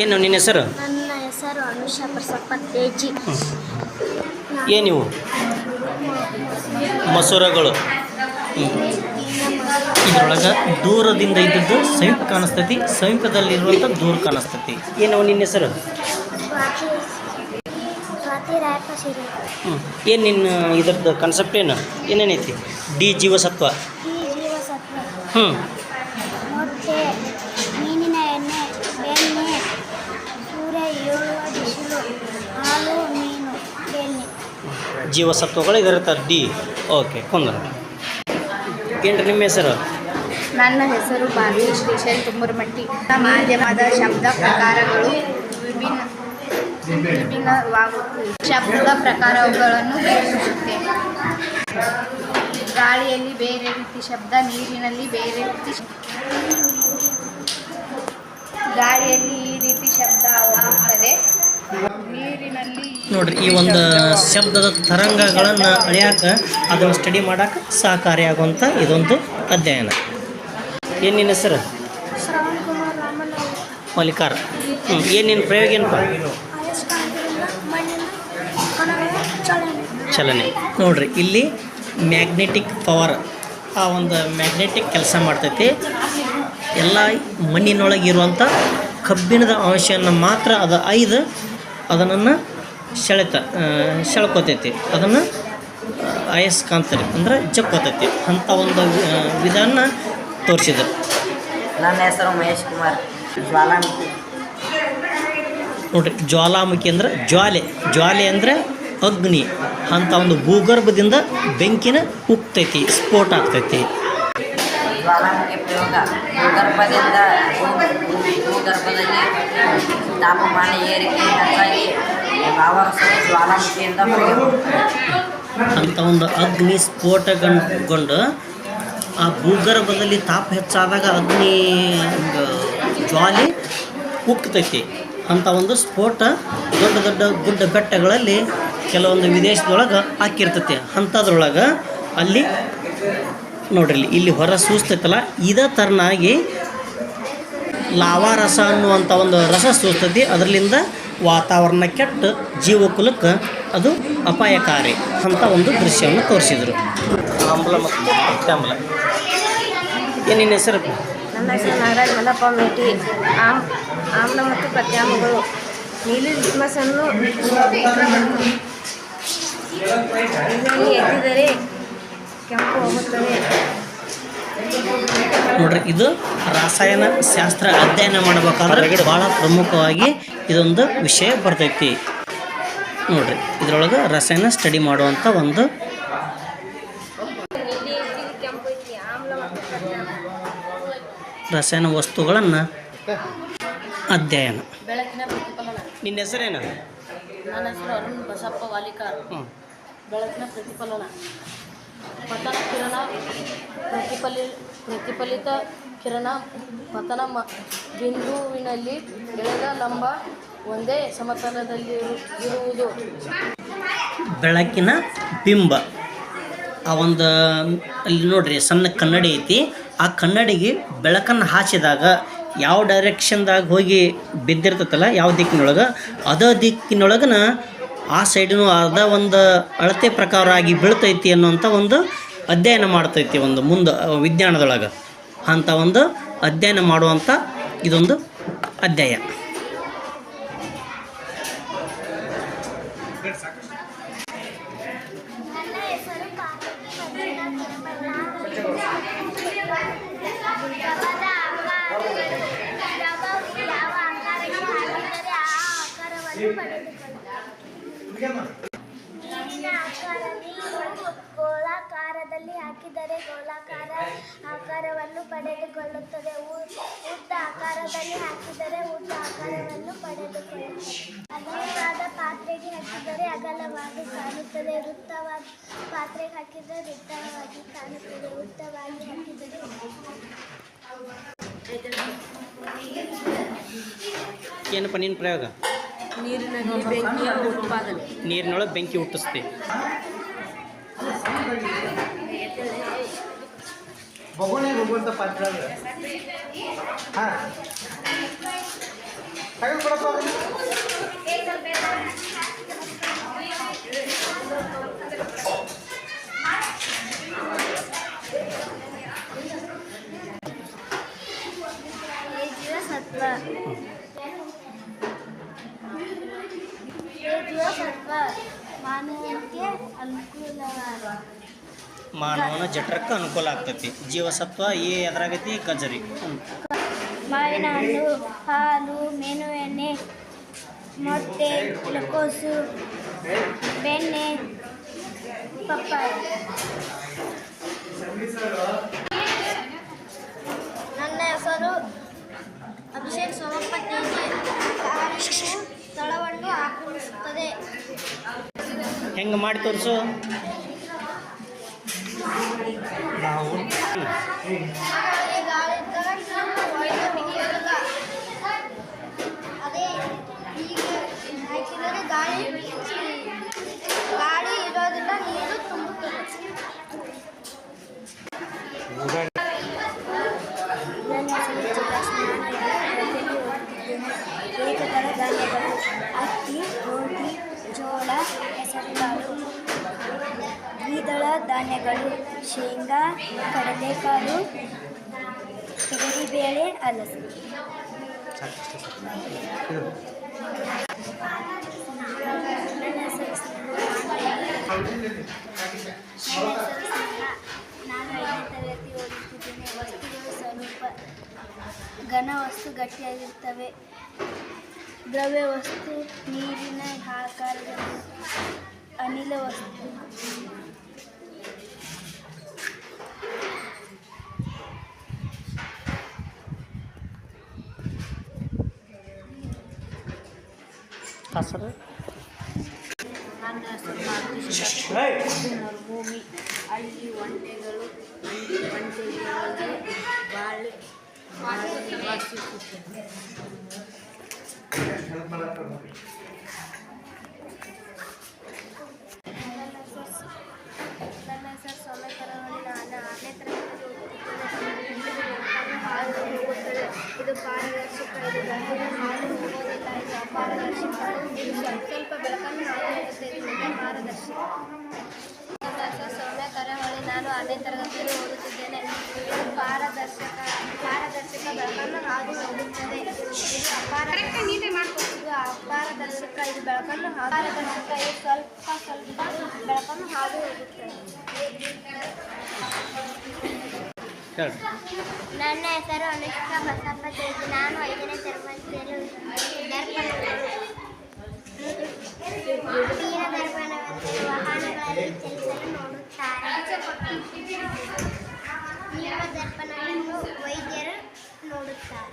ಏನು ನಿನ್ನ ಹೆಸರು? ನನ್ನ ಹೆಸರು ಅನುಷಾ ಪ್ರಸಪ್ಪ ತೇಜಿ ಏನಿವು ಮಸೂರಗಳು. ಇದರೊಳಗೆ ದೂರದಿಂದ ಇದ್ದದ್ದು ಸಮೀಪ ಕಾಣಿಸ್ತೈತಿ ಸಮೀಪದಲ್ಲಿರುವಂಥ ದೂರ ಕಾಣಿಸ್ತೈತಿ. ಏನು ನಿನ್ನ ಹೆಸರು? ಹ್ಞೂ ಏನು ನಿನ್ನ ಇದ್ರದ್ದು ಕಾನ್ಸೆಪ್ಟ್ ಏನು? ಏನೇನೈತಿ? ಡಿ ಜೀವಸತ್ವ. ಹ್ಞೂ ಮೊಟ್ಟೆ ಮೀನಿನ ಎಣ್ಣೆ ಬೆಣ್ಣೆ ಸೂರ್ಯ ಏಳುವ ಬಿಸಿಲು ಹಾಲು ಮೀನು ಬೆಣ್ಣೆ ಜೀವಸತ್ವಗಳು ಇದರ ಡಿ. ಓಕೆ ಕುಂದ್ರ ಏನ್ರಿ ನಿಮ್ಮ ಹೆಸರು? ನನ್ನ ಹೆಸರು ಬಾಲಿ ಶ್ರೀಶೈಲ್ ತುಮ್ಮರಮಟ್ಟಿ. ಮಾಧ್ಯಮದ ಶಬ್ದ ಪ್ರಕಾರಗಳು ವಿಭಿನ್ನ ವಿಭಿನ್ನವಾಗುತ್ತವೆ. ಶಬ್ದ ಪ್ರಕಾರಗಳನ್ನು ವಿವರಿಸುತ್ತೆ ಗಾಳಿಯಲ್ಲಿ ಬೇರೆ ರೀತಿ ಶಬ್ದ, ನೀರಿನಲ್ಲಿ ಬೇರೆ ರೀತಿ ಗಾಳಿಯಲ್ಲಿ ಈ ರೀತಿ ಶಬ್ದ ಆಗುತ್ತದೆ. ನೀರಿನಲ್ಲಿ ನೋಡ್ರಿ, ಈ ಒಂದು ಶಬ್ದದ ತರಂಗಗಳನ್ನು ಅಳಿಯಾಕ ಅದನ್ನು ಸ್ಟಡಿ ಮಾಡಕ್ಕೆ ಸಹಕಾರಿಯಾಗುವಂಥ ಇದೊಂದು ಅಧ್ಯಯನ. ಏನೇನು ಹೆಸರು? ಮಲ್ಲಿಕಾರ್ ಹ್ಞೂ ಏನೇನು ಪ್ರಯೋಗ ಏನಪ್ಪ? ಚಲನೆ. ನೋಡ್ರಿ, ಇಲ್ಲಿ ಮ್ಯಾಗ್ನೆಟಿಕ್ ಪವರ್ ಆ ಒಂದು ಮ್ಯಾಗ್ನೆಟಿಕ್ ಕೆಲಸ ಮಾಡ್ತೈತಿ. ಎಲ್ಲ ಮಣ್ಣಿನೊಳಗೆ ಇರುವಂಥ ಕಬ್ಬಿಣದ ಅಂಶವನ್ನು ಮಾತ್ರ ಅದು ಐದು ಅದನ್ನು ಸೆಳೆತ ಸೆಳ್ಕೊತೈತಿ ಅದನ್ನು ಅಯಸ್ಕಾಂತರಿ ಅಂದ್ರೆ ಜಕ್ಕೊತೈತಿ. ಅಂಥ ಒಂದು ವಿಧಾನ ತೋರಿಸಿದರು. ನನ್ನ ಹೆಸರು ಮಹೇಶ್ ಕುಮಾರ್ ಜ್ವಾಲಾಮುಖಿ. ನೋಡ್ರಿ ಜ್ವಾಲಾಮುಖಿ ಅಂದ್ರೆ ಜ್ವಾಲೆ. ಜ್ವಾಲೆ ಅಂದರೆ ಅಗ್ನಿ. ಅಂಥ ಒಂದು ಭೂಗರ್ಭದಿಂದ ಬೆಂಕಿನ ಉಕ್ತೈತಿ ಸ್ಫೋಟ ಆಗ್ತೈತಿ. ಜ್ವಾಲಾಮುಖಿ ಪ್ರಯೋಗ. ಭೂಗರ್ಭದಿಂದ ಭೂಗರ್ಭದಲ್ಲಿ ತಾಪಮಾನ ಏರಿಕೆ ಹೆಚ್ಚಾಗಿ ಅಂತ ಒಂದು ಅಗ್ನಿ ಸ್ಫೋಟಗೊಂಡು ಆ ಭೂಗರ್ಭದಲ್ಲಿ ತಾಪ ಹೆಚ್ಚಾದಾಗ ಅಗ್ನಿ ಜ್ವಾಲೆ ಉಕ್ತೈತಿ ಅಂಥ ಒಂದು ಸ್ಫೋಟ ದೊಡ್ಡ ದೊಡ್ಡ ಗುಡ್ಡ ಬೆಟ್ಟಗಳಲ್ಲಿ ಕೆಲವೊಂದು ವಿದೇಶದೊಳಗೆ ಹಾಕಿರ್ತೈತಿ. ಅಂಥದ್ರೊಳಗೆ ಅಲ್ಲಿ ನೋಡ್ರಿ, ಇಲ್ಲಿ- ಇಲ್ಲಿ ಹೊರ ಸೂಸ್ತೈತಲ್ಲ, ಇದೇ ಥರನಾಗಿ ಲಾವಾರಸ ಅನ್ನುವಂಥ ಒಂದು ರಸ ಸೂಸ್ತೈತಿ. ಅದರಲ್ಲಿಂದ ವಾತಾವರಣ ಕೆಟ್ಟು ಜೀವಕುಲಕ್ಕೆ ಅದು ಅಪಾಯಕಾರಿ ಅಂತ ಒಂದು ದೃಶ್ಯವನ್ನು ತೋರಿಸಿದರು. ಆಮ್ಲ ಮತ್ತು ಅತ್ಯಾಂಬಲ ಏನು ಹೆಸರು? ನನ್ನ ಹೆಸರು ನಾಗರಾಜ್ ಮಲ್ಲಪ್ಪ ಮೇಟಿ. ಆಮ್ ಆಮ್ಲ ಮತ್ತು ಪ್ರತ್ಯಾಮ್ಲಗಳು ನೀಲಿ ಲಿಟ್ಮಸನ್ನು ಎದ್ದಿದರೆ ಕೆಂಪು ಹೋಗುತ್ತದೆ. ನೋಡ್ರಿ ಇದು ರಾಸಾಯನ ಶಾಸ್ತ್ರ ಅಧ್ಯಯನ ಮಾಡಬೇಕಾದ್ರೆ ಭಾಳ ಪ್ರಮುಖವಾಗಿ ಇದೊಂದು ವಿಷಯ ಬರ್ತೈತಿ. ನೋಡ್ರಿ ಇದ್ರೊಳಗೆ ರಸಾಯನ ಸ್ಟಡಿ ಮಾಡುವಂಥ ಒಂದು ರಸಾಯನ ವಸ್ತುಗಳನ್ನು ಅಧ್ಯಯನ. ನಿನ್ನ ಹೆಸರೇನು? ನನ್ನ ಹೆಸರು ಅರುಣ್ ಬಸಪ್ಪ ವಾಲಿಕಾರ್ ಬೆಳಕಿನ ಪ್ರತಿಫಲನ. ಪತನ ಕಿರಣ, ಪ್ರತಿಫಲಿ ಪ್ರತಿಫಲಿತ ಕಿರಣ, ಪತನ ಮ ಬಿಂದುವಿನಲ್ಲಿ ಎಳೆದ ಲಂಬ ಒಂದೇ ಸಮತಲದಲ್ಲಿ ಇರುವುದು. ಬೆಳಕಿನ ಬಿಂಬ. ಆ ಒಂದು, ಅಲ್ಲಿ ನೋಡ್ರಿ, ಸಣ್ಣ ಕನ್ನಡಿ ಐತಿ. ಆ ಕನ್ನಡಿಗೆ ಬೆಳಕನ್ನು ಹಾಸಿದಾಗ ಯಾವ ಡೈರೆಕ್ಷನ್ದಾಗ ಹೋಗಿ ಬಿದ್ದಿರ್ತೈತಲ್ಲ, ಯಾವ ದಿಕ್ಕಿನೊಳಗೆ? ಅದ ದಿಕ್ಕಿನೊಳಗನ ಆ ಸೈಡಿನೂ ಅರ್ಧ ಒಂದು ಅಳತೆ ಪ್ರಕಾರ ಆಗಿ ಬೀಳ್ತೈತಿ ಅನ್ನುವಂಥ ಒಂದು ಅಧ್ಯಯನ ಮಾಡ್ತೈತಿ ಒಂದು ಮುಂದೆ ವಿಜ್ಞಾನದೊಳಗೆ. ಅಂಥ ಒಂದು ಅಧ್ಯಯನ ಮಾಡುವಂಥ ಇದೊಂದು ಅಧ್ಯಾಯ ನನ್ನ ಹೆಸರು ಕಾರ್ತಿಕ್ ಮಂಜುನಾಥ್ ದ್ರವದ ಆಕಾರಗಳು ದ್ರವವು ಯಾವ ಆಕಾರಕ್ಕೆ ಹಾಕಿದರೆ ಆ ಆಕಾರವನ್ನು ಪಡೆದುಕೊಳ್ಳುತ್ತದೆ ನೀರಿನ ಆಕಾರದಲ್ಲಿ ಗೋಳಾಕಾರದಲ್ಲಿ ಹಾಕಿದರೆ ಗೋಳಾಕಾರ ಆಕಾರವನ್ನು ಪಡೆದುಕೊಳ್ಳುತ್ತದೆ. ಉ- ಉದ್ದ ಆಕಾರದಲ್ಲಿ ಹಾಕಿದರೆ ಉದ್ದ ಆಕಾರವನ್ನು ಪಡೆದುಕೊಳ್ಳುತ್ತದೆ. ಅಗಲವಾದ ಪಾತ್ರೆಗೆ ಹಾಕಿದರೆ ಅಗಲವಾಗಿ ಕಾಣುತ್ತದೆ. ವೃತ್ತವಾದ ಪಾತ್ರೆಗೆ ಹಾಕಿದರೆ ವೃತ್ತವಾಗಿ ಕಾಣುತ್ತದೆ. ಉದ್ದವಾಗಿ ಹಾಕಿದರೆ ಏನಪ್ಪ ನಿನ್ನ ಪ್ರಯೋಗ? ನೀರಿನಲ್ಲಿ ಬೆಂಕಿಯ ಉತ್ಪಾದನೆ. ನೀರಿನೊಳಗೆ ಬೆಂಕಿ ಹುಟ್ಟಿಸ್ತಿ. ಬಗೋಣೆ ಹೋಗುವಂಥ ಪಾತ್ರ ಹಾಂ ಎ ಜೀವಸತ್ವ ಎ ಜೀವಸತ್ವ ಮಾನವಕ್ಕೆ ಅನುಕೂಲವಾದ ಮಾನವನ ಜಠರಕ್ಕೆ ಅನುಕೂಲ ಆಗ್ತೈತಿ. ಜೀವಸತ್ವ ಏ ಎದುರಾಗೈತಿ ಗಜರಿ ಹ್ಮ್. ಮಾವಿನ ಹಣ್ಣು ಹಾಲು ಮೇನು ಎಣ್ಣೆ ಮೊಟ್ಟೆ ಗ್ಲುಕೋಸು ಬೆಣ್ಣೆ ಪಪ್ಪಾಯ. ನನ್ನ ಹೆಸರು ಅಭಿಷೇಕ್ ಸೋಮಪ್ಪ ತಳವನ್ನು ಆಕ್ರಮಿಸುತ್ತದೆ ಹೆಂಗೆ ಮಾಡಿ ತೋರಿಸು? ಓದುತ್ತಿದ್ದೇನೆ. ಏಕದಳ ಧಾನ್ಯಗಳು ಅಕ್ಕಿ ಗೋಧಿ ಜೋಳ ಹೆಸರುಕಾಳು ದ್ವಿದಳ ಧಾನ್ಯಗಳು ಶೇಂಗಾ ಕಡಲೆಕಾಳು ತೊಗರಿಬೇಳೆ ಸ್ನೇಹ. ನಾನು ಐದನೇ ತರಗತಿ ಓದುತ್ತಿದ್ದೇನೆ ವಸ್ತುಗಳು ಸ್ವರೂಪ ಘನ ವಸ್ತು ಗಟ್ಟಿಯಾಗಿರ್ತವೆ. ದ್ರವ್ಯ ವಸ್ತು ನೀರಿನ ಆಕಾರದಲ್ಲಿ ಅನಿಲ ವಸ್ತು. ಹೆಸರು ನನ್ನ ಹೆಸರು ಮಾರುತಿ ಮರುಭೂಮಿ ಅಲ್ಲಿ ಒಂಟೆಗಳು ಒಂಟೆಗಳಿಗೆ ಬಾಳೆ ಬಾಳೆ ನಿವಾಸಿಸುತ್ತದೆ ನನ್ನ ಹೆಸರು ಸೌಮ್ಯ ಕರಾವಳಿ ನಾನು ಆರನೇ ತರಗತಿ ಓದುತ್ತಿದ್ದೇನೆ ಹಾಲು ಹೋಗುತ್ತದೆ ಇದು ಪಾರದರ್ಶಕ ಇದು ಗಂಟಲು ಹಾಲು ಸ್ವಲ್ಪ ಬೆಳಕನ್ನು ಹೆಸರು ಸೌಮ್ಯ ಕರಾವಳಿ ನಾನು ಅದೇ ತರಗತಿಯಲ್ಲಿ ಓದುತ್ತಿದ್ದೇನೆ ಪಾರದರ್ಶಕ ಪಾರದರ್ಶಕ ಬೆಳಕನ್ನು ಹಾದು ಹೋಗುತ್ತದೆ. ಇದು ಅಪಾರದರ್ಶಕ ಇದು ಬೆಳಕನ್ನು ಅಪಾರದರ್ಶಕ ಇದು ಸ್ವಲ್ಪ ಸ್ವಲ್ಪ ಬೆಳಕನ್ನು ಹಾದು ಹೋಗುತ್ತದೆ. ನನ್ನ ಹೆಸರು ಅನುಷ್ಕಾ ಬಸಪ್ಪ ತೇಜಿ ನಾನು ಐದನೇ ತರಗತಿಯಲ್ಲಿ ತೀರ ದರ್ಪಣವಂತೆ ವಾಹನಗಳಲ್ಲಿ ಚಲಿಸಲು ನೋಡುತ್ತಾರೆ ನಿಮ್ಮ ದರ್ಪಣವನ್ನು ವೈದ್ಯರು ನೋಡುತ್ತಾರೆ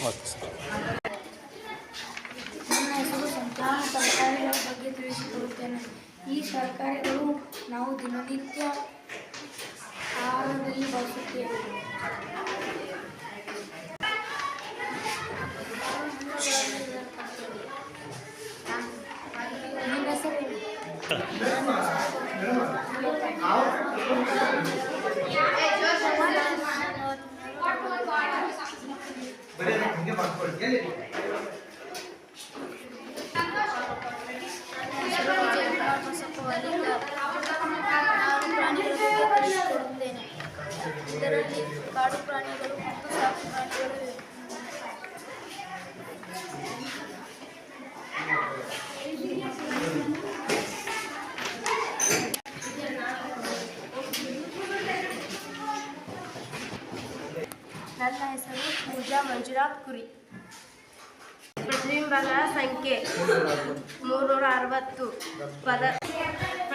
ಓಕೆ ಸರ್ ಈ ತರಕಾರಿಗಳು ನಾವು ದಿನನಿತ್ಯ ಆಹಾರದಲ್ಲಿ ಬಳಸುತ್ತೇವೆ ನಿಮ್ಮ ಹೆಸರು ಏನು? ನಾನು ಇದರಲ್ಲಿ ಕಾಡು ಪ್ರಾಣಿಗಳು ಮತ್ತು ಸಾಕು ಪ್ರಾಣಿಗಳು ಇವೆ ನನ್ನ ಹೆಸರು ಪೂಜಾ ಮಂಜುನಾಥ್ ಕುರಿ ಪ್ರತಿಬಿಂಬಗಳ ಸಂಖ್ಯೆ ಮೂರ್ನೂರ ಅರವತ್ತು ಪದ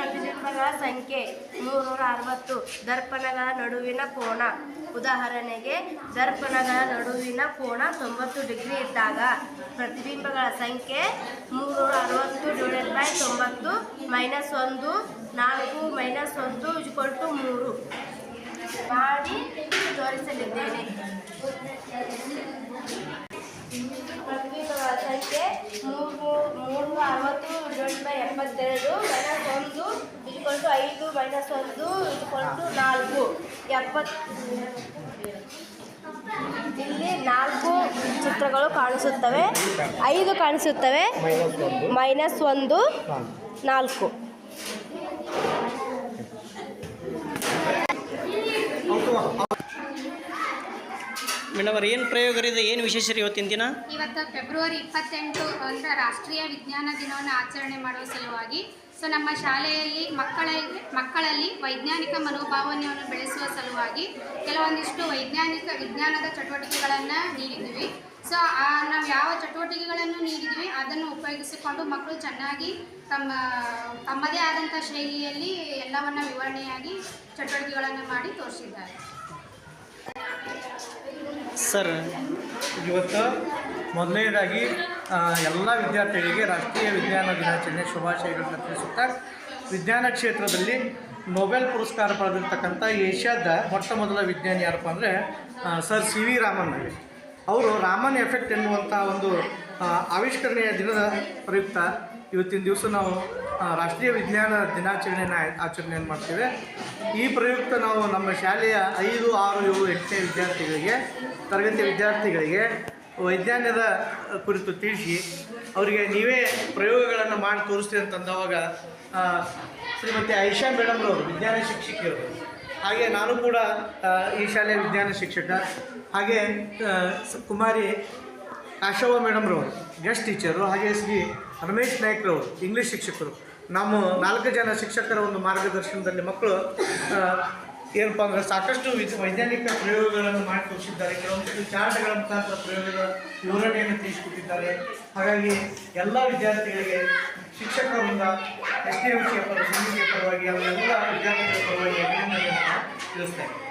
ಪ್ರತಿಬಿಂಬಗಳ ಸಂಖ್ಯೆ ಮೂರ್ನೂರ ಅರವತ್ತು ದರ್ಪಣಗಳ ನಡುವಿನ ಕೋಣ ಉದಾಹರಣೆಗೆ, ದರ್ಪಣಗಳ ನಡುವಿನ ಕೋಣ ತೊಂಬತ್ತು ಡಿಗ್ರಿ ಇದ್ದಾಗ ಪ್ರತಿಬಿಂಬಗಳ ಸಂಖ್ಯೆ ಮೂರ್ನೂರ ಅರವತ್ತು ಡಿವೈಡೆಡ್ ಬೈ ತೊಂಬತ್ತು ಮೈನಸ್ ಒಂದು, ನಾಲ್ಕು ಮೈನಸ್ ಒಂದು ಟು ಮೂರು. ಮಾಡಿ ತೋರಿಸಲಿದ್ದೇನೆ. ಸಂಖ್ಯೆ ಮೂರು ಮೂರು ಅರವತ್ತು ಡಿವೈಡ್ ಬೈ ಎಪ್ಪತ್ತೆರಡು ಮೈನಸ್ ಒಂದು ಇಜ್ಕೊಲ್ ಐದು ಮೈನಸ್ ಒಂದು ಇಟ್ಕೊಂಡು ನಾಲ್ಕು ಎಪ್ಪತ್ತು ಇಲ್ಲಿ ನಾಲ್ಕು ಚಿತ್ರಗಳು ಕಾಣಿಸುತ್ತವೆ. ಐದು ಕಾಣಿಸುತ್ತವೆ. ಮೈನಸ್ ಒಂದು ನಾಲ್ಕು. ಮೇಡಮ್ ಅವ್ರ ಏನು ಪ್ರಯೋಗ ಏನು ವಿಶೇಷ ರೀ ಇವತ್ತಿನ ದಿನ? ಇವತ್ತು ಫೆಬ್ರವರಿ ಇಪ್ಪತ್ತೆಂಟು ಅಂದರೆ ರಾಷ್ಟ್ರೀಯ ವಿಜ್ಞಾನ ದಿನವನ್ನು ಆಚರಣೆ ಮಾಡುವ ಸಲುವಾಗಿ, ಸೊ ನಮ್ಮ ಶಾಲೆಯಲ್ಲಿ ಮಕ್ಕಳ, ಮಕ್ಕಳಲ್ಲಿ ವೈಜ್ಞಾನಿಕ ಮನೋಭಾವನೆಯನ್ನು ಬೆಳೆಸುವ ಸಲುವಾಗಿ ಕೆಲವೊಂದಿಷ್ಟು ವೈಜ್ಞಾನಿಕ ವಿಜ್ಞಾನದ ಚಟುವಟಿಕೆಗಳನ್ನು ನೀಡಿದ್ದೀವಿ. ಸೊ ನಾವು ಯಾವ ಚಟುವಟಿಕೆಗಳನ್ನು ನೀಡಿದ್ವಿ ಅದನ್ನು ಉಪಯೋಗಿಸಿಕೊಂಡು ಮಕ್ಕಳು ಚೆನ್ನಾಗಿ ತಮ್ಮ, ತಮ್ಮದೇ ಆದಂಥ ಶೈಲಿಯಲ್ಲಿ ಎಲ್ಲವನ್ನು ವಿವರಣೆಯಾಗಿ ಚಟುವಟಿಕೆಗಳನ್ನು ಮಾಡಿ ತೋರಿಸಿದ್ದಾರೆ. ಸರ್, ಇವತ್ತು ಮೊದಲನೇದಾಗಿ ಎಲ್ಲ ವಿದ್ಯಾರ್ಥಿಗಳಿಗೆ ರಾಷ್ಟ್ರೀಯ ವಿಜ್ಞಾನ ದಿನಾಚರಣೆ ಶುಭಾಶಯಗಳನ್ನು ತಿಳಿಸುತ್ತಾ, ವಿಜ್ಞಾನ ಕ್ಷೇತ್ರದಲ್ಲಿ ನೊಬೆಲ್ ಪುರಸ್ಕಾರ ಪಡೆದಿರ್ತಕ್ಕಂಥ ಏಷ್ಯಾದ ಮೊಟ್ಟ ಮೊದಲ ವಿಜ್ಞಾನಿ ಯಾರಪ್ಪ ಅಂದರೆ ಸರ್ ಸಿ ವಿ ರಾಮನ್ ಅವರು ರಾಮನ್ ಎಫೆಕ್ಟ್ ಎನ್ನುವಂಥ ಒಂದು ಆವಿಷ್ಕರಣೆಯ ದಿನದ ಪ್ರಯುಕ್ತ ಇವತ್ತಿನ ದಿವಸ ನಾವು ರಾಷ್ಟ್ರೀಯ ವಿಜ್ಞಾನ ದಿನಾಚರಣೆಯನ್ನು ಆಚರಣೆಯನ್ನು ಮಾಡ್ತೇವೆ. ಈ ಪ್ರಯುಕ್ತ ನಾವು ನಮ್ಮ ಶಾಲೆಯ ಐದು, ಆರು, ಏಳು, ಎಂಟನೇ ವಿದ್ಯಾರ್ಥಿಗಳಿಗೆ ತರಗತಿ ವಿದ್ಯಾರ್ಥಿಗಳಿಗೆ ವೈಜ್ಞಾನದ ಕುರಿತು ತಿಳಿಸಿ, ಅವರಿಗೆ ನೀವೇ ಪ್ರಯೋಗಗಳನ್ನು ಮಾಡಿ ತೋರಿಸ್ತೀವಿ ಅಂತಂದವಾಗ ಶ್ರೀಮತಿ ಐಷಾ ಮೇಡಮ್ರವರು, ವಿಜ್ಞಾನ ಶಿಕ್ಷಕಿಯರು. ಹಾಗೆ ನಾನು ಕೂಡ ಈ ಶಾಲೆಯ ವಿಜ್ಞಾನ ಶಿಕ್ಷಕ. ಹಾಗೆ ಕುಮಾರಿ ಅವರು ಮೇಡಮ್ರವರು ಗೆಸ್ಟ್ ಟೀಚರು ಹಾಗೆ ಶ್ರೀ ರಮೇಶ್ ಅವರು ಇಂಗ್ಲೀಷ್ ಶಿಕ್ಷಕರು. ನಮ್ಮ ನಾಲ್ಕು ಜನ ಶಿಕ್ಷಕರ ಒಂದು ಮಾರ್ಗದರ್ಶನದಲ್ಲಿ ಮಕ್ಕಳು ಏನಪ್ಪ ಅಂದರೆ ಸಾಕಷ್ಟು ವೈಜ್ಞಾನಿಕ ಪ್ರಯೋಗಗಳನ್ನು ಮಾಡಿ ತೋರಿಸಿದ್ದಾರೆ ಕೆಲವೊಂದು ಚಾರ್ಟ್ಗಳ ಮುಖಾಂತರ ಪ್ರಯೋಗಗಳ ವಿವರಣೆಯನ್ನು ತಿಳಿಸಿಕೊಟ್ಟಿದ್ದಾರೆ. ಹಾಗಾಗಿ ಎಲ್ಲ ವಿದ್ಯಾರ್ಥಿಗಳಿಗೆ ಶಿಕ್ಷಕರಿಂದ ಎಸ್ ಡಿ ಎಂ ಸಿ ಪರವಾಗಿ ಅವರೆಲ್ಲ ವಿದ್ಯಾರ್ಥಿಗಳ ಪರವಾಗಿ ಅಭಿನಂದನೆಯನ್ನು ತಿಳಿಸ್ತೇನೆ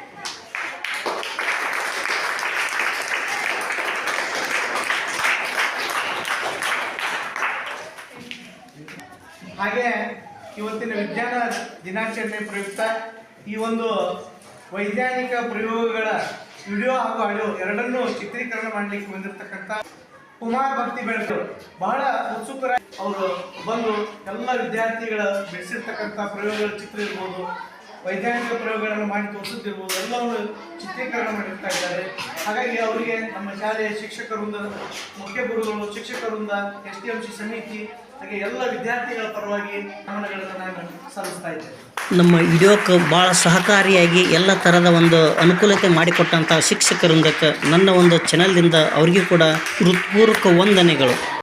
ಹಾಗೆ ಇವತ್ತಿನ ವಿಜ್ಞಾನ ದಿನಾಚರಣೆ ಪ್ರಯುಕ್ತ ಈ ಒಂದು ವೈಜ್ಞಾನಿಕ ಪ್ರಯೋಗಗಳ ವಿಡಿಯೋ ಹಾಗೂ ಆಡಿಯೋ ಎರಡನ್ನೂ ಚಿತ್ರೀಕರಣ ಮಾಡಲಿಕ್ಕೆ ಬಂದಿರತಕ್ಕಂಥ ಕುಮಾರ್ ಭಕ್ತಿ ಬೆಳೆದು ಬಹಳ ಉತ್ಸುಕರ ಅವರು ಬಂದು ಎಲ್ಲ ವಿದ್ಯಾರ್ಥಿಗಳ ಬೆಳೆಸಿರ್ತಕ್ಕಂಥ ಪ್ರಯೋಗಗಳ ಚಿತ್ರ ಇರ್ಬೋದು ವೈಜ್ಞಾನಿಕ ಪ್ರಯೋಗಗಳನ್ನು ಮಾಡಿ ತೋರಿಸುತ್ತಿರ್ಬೋದು, ಎಲ್ಲವನ್ನು ಚಿತ್ರೀಕರಣ ಮಾಡಿರ್ತಾ ಇದ್ದಾರೆ. ಹಾಗಾಗಿ ಅವರಿಗೆ ನಮ್ಮ ಶಾಲೆಯ ಶಿಕ್ಷಕರಿಂದ ಮುಖ್ಯ ಗುರುಗಳು ಶಿಕ್ಷಕರಿಂದ ಎಸ್ ಟಿ ಎಂ ಸಿ ಸಮಿತಿ, ಹಾಗೆ ಎಲ್ಲ ವಿದ್ಯಾರ್ಥಿಗಳ ಪರವಾಗಿ ಗಮನಗಳನ್ನು ನಾನು ಸಲ್ಲಿಸ್ತಾ ಇದ್ದೇನೆ. ನಮ್ಮ ವಿಡಿಯೋಕ್ಕೆ ಭಾಳ ಸಹಕಾರಿಯಾಗಿ ಎಲ್ಲ ಥರದ ಒಂದು ಅನುಕೂಲತೆ ಮಾಡಿಕೊಟ್ಟಂಥ ಶಿಕ್ಷಕರಿಂದಕ್ಕೆ ನನ್ನ ಒಂದು ಚಾನಲ್ದಿಂದ ಅವರಿಗೂ ಕೂಡ ಹೃತ್ಪೂರ್ವಕ ವಂದನೆಗಳು.